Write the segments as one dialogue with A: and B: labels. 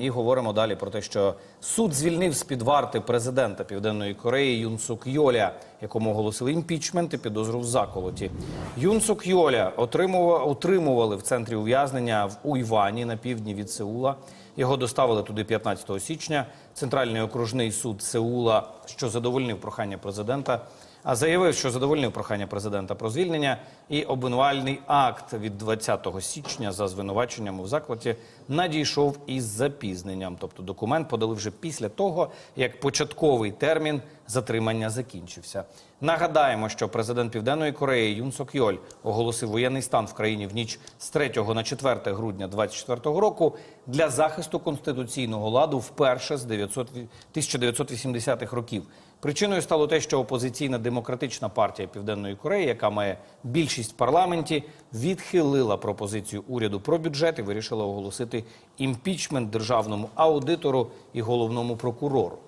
A: І говоримо далі про те, що суд звільнив з під варти президента Південної Кореї Юн Йоля, якому оголосили імпічмент і підозру в заколоті. Юн Йоля отримував, отримували в центрі ув'язнення в Уйвані на півдні від Сеула. Його доставили туди 15 січня. Центральний окружний суд Сеула, що задовольнив прохання президента, заявив, що задовольнив прохання президента про звільнення і обвинувальний акт від 20 січня за звинуваченням у закладі надійшов із запізненням. Тобто документ подали вже після того, як початковий термін затримання закінчився. Нагадаємо, що президент Південної Кореї Юн Сок Йоль оголосив воєнний стан в країні в ніч з 3 на 4 грудня 2024 року для захисту конституційного ладу вперше з 900 1980-х років. Причиною стало те, що опозиційна демократична партія Південної Кореї, яка має більшість в парламенті, відхилила пропозицію уряду про бюджет і вирішила оголосити імпічмент державному аудитору і головному прокурору.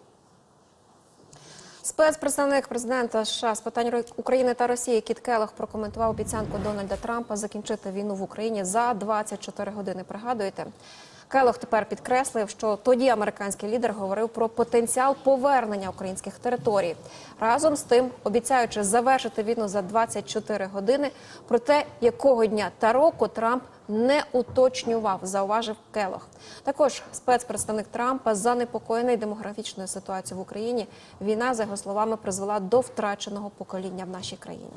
B: Спецпредставник президента США з питань України та Росії Кіт Келлог прокоментував обіцянку Дональда Трампа закінчити війну в Україні за 24 години. Пригадуєте? Келлог тепер підкреслив, що тоді американський лідер говорив про потенціал повернення українських територій. Разом з тим, обіцяючи завершити війну за 24 години, проте якого дня та року Трамп не уточнював, зауважив Келлог. Також спецпредставник Трампа занепокоєний демографічною ситуацією в Україні. Війна, за його словами, призвела до втраченого покоління в нашій країні.